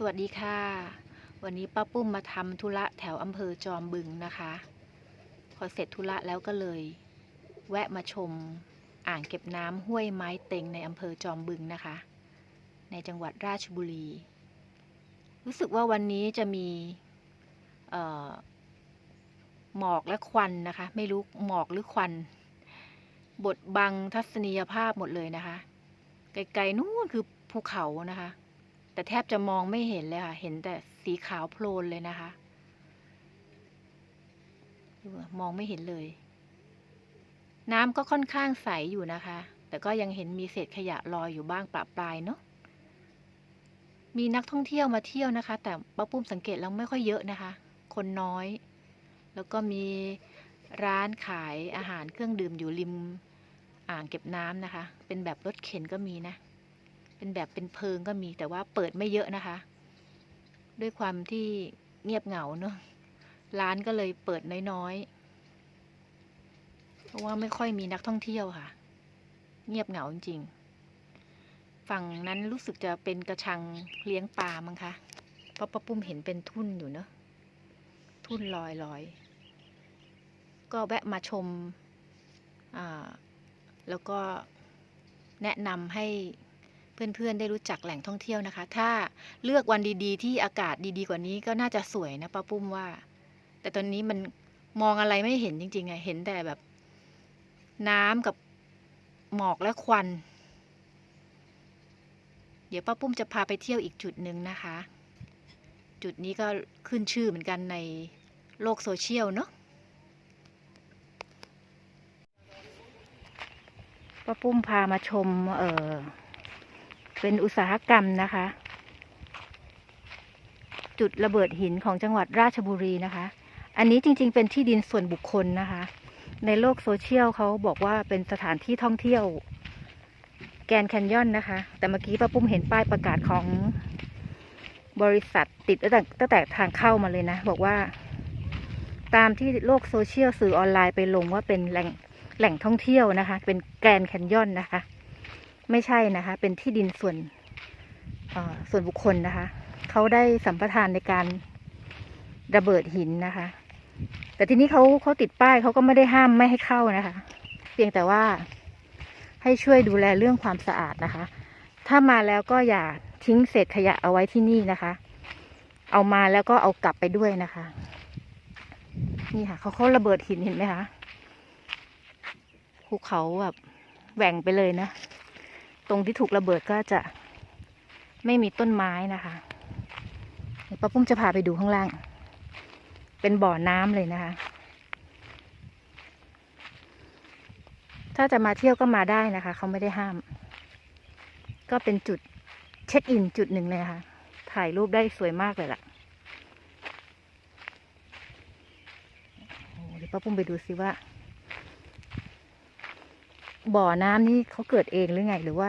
สวัสดีค่ะ วันนี้ป้าปุ้มมาทำธุระแถวอำเภอจอมบึงนะคะ พอเสร็จธุระแล้วก็เลย แวะมาชมอ่างเก็บน้ำห้วยไม้เต็งในอำเภอจอมบึงนะคะ ในจังหวัดราชบุรี รู้สึกว่าวันนี้จะมีหมอกและควันนะคะ ไม่รู้หมอกหรือควัน บดบังทัศนียภาพหมดเลยนะคะ ไกลๆนู่นคือภูเขานะคะ แต่แทบจะมองไม่เห็นเลยค่ะ เห็นแต่สีขาวโพลนเลยนะคะ มองไม่เห็นเลย น้ำก็ค่อนข้างใสอยู่นะคะ แต่ก็ยังเห็นมีเศษขยะลอยอยู่บ้างปะปลายเนาะ มีนักท่องเที่ยวมาเที่ยวนะคะ แต่ป้าปุ้มสังเกตแล้วไม่ค่อยเยอะนะคะ คนน้อย แล้วก็มีร้านขายอาหารเครื่องดื่มอยู่ริมอ่างเก็บน้ำนะคะ เป็นแบบรถเข็นก็มีนะ เป็นแบบเป็นเพิงก็มีแต่ว่าเปิดไม่เยอะนะคะ ด้วยความที่เงียบเหงาเนอะร้านก็เลยเปิดน้อยๆเพราะว่าไม่ค่อยมีนักท่องเที่ยวค่ะ เงียบเหงาจริงๆฝั่งนั้นรู้สึกจะเป็นกระชังเลี้ยงปลามั้งคะเพราะป้าปุ้มเห็นเป็นทุ่นอยู่เนอะทุ่นลอยลอยๆก็แวะมาชมอ่าแล้วก็แนะนำให้ เพื่อนๆได้รู้จักแหล่งท่องเที่ยวนะคะ ถ้าเลือกวันดีๆ ที่อากาศดีๆกว่านี้ก็น่าจะสวยนะป้าปุ้มว่า แต่ตอนนี้มันมองอะไรไม่เห็นจริงๆอะเห็นแต่แบบ น้ำกับหมอกและควัน เดี๋ยวป้าปุ้มจะพาไปเที่ยวอีกจุดหนึ่งนะคะ จุดนี้ก็ขึ้นชื่อเหมือนกันในโลกโซเชียลเนาะป้าปุ้มพามาชม เออ เป็นอุตสาหกรรมนะคะ จุดระเบิดหินของจังหวัดราชบุรีนะคะ อันนี้จริง ๆ เป็นที่ดินส่วนบุคคลนะคะ ในโลกโซเชียลเขาบอกว่าเป็นสถานที่ท่องเที่ยว แกนแคนยอนนะคะ แต่เมื่อกี้ป้าปุ้มเห็นป้ายประกาศของบริษัทติดตั้งแต่ตั้งแต่ทางเข้ามาเลยนะ บอกว่า ตามที่โลกโซเชียลสื่อออนไลน์ไปลงว่าเป็นแหล่งแหล่งท่องเที่ยวนะคะ เป็นแกรนแคนยอนนะคะ ไม่ใช่นะคะ เป็นที่ดินส่วนส่วนบุคคลนะคะ เขาได้สัมปทานในการระเบิดหินนะคะ แต่ทีนี้เขาเขาติดป้ายเขาก็ไม่ได้ห้ามไม่ให้เข้านะคะ เพียงแต่ว่าให้ช่วยดูแลเรื่องความสะอาดนะคะ ถ้ามาแล้วก็อย่าทิ้งเศษขยะเอาไว้ที่นี่นะคะ เอามาแล้วก็เอากลับไปด้วยนะคะ นี่ค่ะเขาเขาระเบิดหินเห็นไหมคะ ภูเขาแบบแหว่งไปเลยนะ ตรงที่ถูกระเบิดก็จะไม่มีต้นไม้นะคะป้าปุ้มจะพาไปดูข้างล่าง เป็นบ่อน้ำเลยนะคะ ถ้าจะมาเที่ยวก็มาได้นะคะ เขาไม่ได้ห้าม ก็เป็นจุดเช็คอินจุดหนึ่งเลยค่ะ ถ่ายรูปได้สวยมากเลยล่ะเดี๋ยวป้าปุ้มไปดูซิว่า บ่อน้ำนี่เขาเกิดเองหรือไงหรือว่า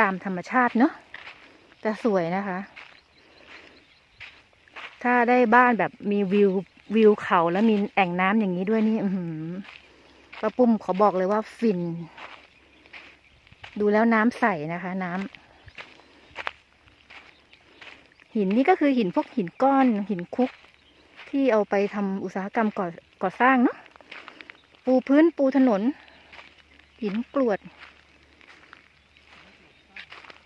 ตามธรรมชาติเนอะจะสวยนะคะ ถ้าได้บ้านแบบมีวิววิวเขาแล้วมีแอ่งน้ำอย่างนี้ด้วยนี่อืป้าปุ้มขอบอกเลยว่าฟิน ดูแล้วน้ำใสนะคะ น้ำหินนี่ก็คือหินพวกหินก้อนหินคุกที่เอาไปทำอุตสาหกรรมก่อก่อสร้างเนาะ ปูพื้นปูถนน หินกรวด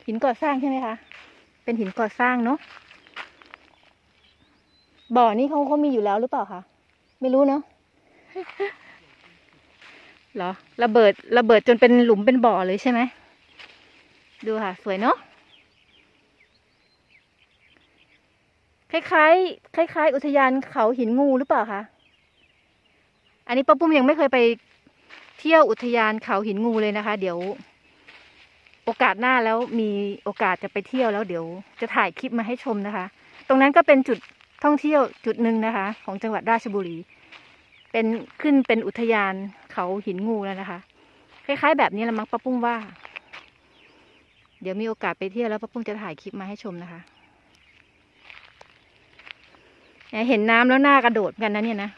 หินก่อสร้างใช่ไหมคะ เป็นหินก่อสร้างเนาะบ่อนี่เขาเขามีอยู่แล้วหรือเปล่าคะไม่รู้เนาะหรอระเบิดระเบิดจนเป็นหลุมเป็นบ่อเลยใช่ไหมดูค่ะ สวยเนาะคล้ายๆคล้ายๆ อุทยานเขาหินงูหรือเปล่าคะ อันนี้ป้าปุ้มยังไม่เคยไปเที่ยวอุทยานเขาหินงูเลยนะคะ เดี๋ยว โอกาสหน้าแล้วมีโอกาสจะไปเที่ยวแล้วเดี๋ยวจะถ่ายคลิปมาให้ชมนะคะ ตรงนั้นก็เป็นจุดท่องเที่ยวจุดหนึ่งนะคะ ของจังหวัดราชบุรี เป็นขึ้นเป็นอุทยานเขาหินงูแล้วนะคะ คล้ายๆ แบบนี้ละมั้งป้าปุ้มว่า เดี๋ยวมีโอกาสไปเที่ยวแล้วป้าปุ้มจะถ่ายคลิปมาให้ชมนะคะเนี่ยเห็นน้ำแล้วหน้ากระโดดกันนะเนี่ยนะ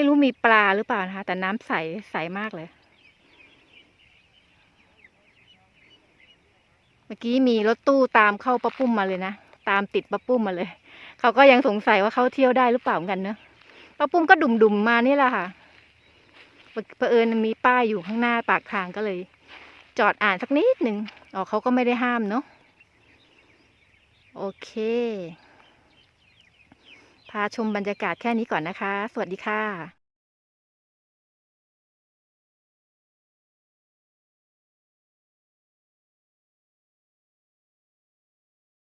ไม่รู้มีปลาหรือเปล่านะคะ แต่น้ำใสใสมากเลย เมื่อกี้มีรถตู้ตามเข้าประปุ่มมาเลยนะ ตามติดประปุ่มมาเลย เขาก็ยังสงสัยว่าเขาเที่ยวได้หรือเปล่ากันเนอะประปุ่มก็ดุมๆมมานี่แหละค่ะเผอิญมีป้ายอยู่ข้างหน้าปากทางก็เลย จอดอ่านสักนิดหนึ่งอ๋อเขาก็ไม่ได้ห้ามเนาะโอเค พาชมบรรยากาศแค่นี้ก่อนนะคะ สวัสดีค่ะ